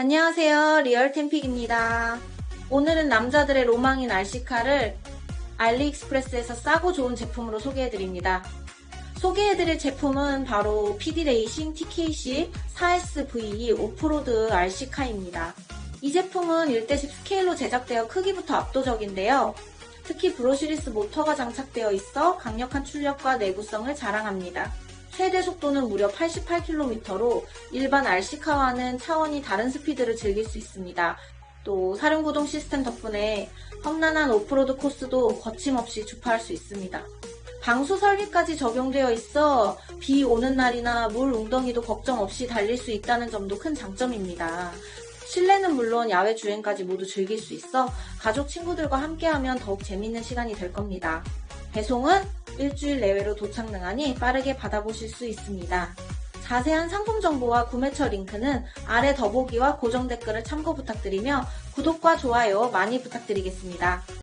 안녕하세요. 리얼템픽입니다. 오늘은 남자들의 로망인 RC카를 알리익스프레스에서 싸고 좋은 제품으로 소개해드립니다. 소개해드릴 제품은 바로 PD레이싱 TKC 4SVE 오프로드 RC카입니다. 이 제품은 1대10 스케일로 제작되어 크기부터 압도적인데요. 특히 브로시리스 모터가 장착되어 있어 강력한 출력과 내구성을 자랑합니다. 최대 속도는 무려 88km로 일반 RC카와는 차원이 다른 스피드를 즐길 수 있습니다. 또 사륜구동 시스템 덕분에 험난한 오프로드 코스도 거침없이 주파할 수 있습니다. 방수 설비까지 적용되어 있어 비 오는 날이나 물 웅덩이도 걱정 없이 달릴 수 있다는 점도 큰 장점입니다. 실내는 물론 야외 주행까지 모두 즐길 수 있어 가족 친구들과 함께하면 더욱 재밌는 시간이 될 겁니다. 배송은 일주일 내외로 도착 능하니 빠르게 받아보실 수 있습니다. 자세한 상품 정보와 구매처 링크는 아래 더보기와 고정 댓글을 참고 부탁드리며 구독과 좋아요 많이 부탁드리겠습니다.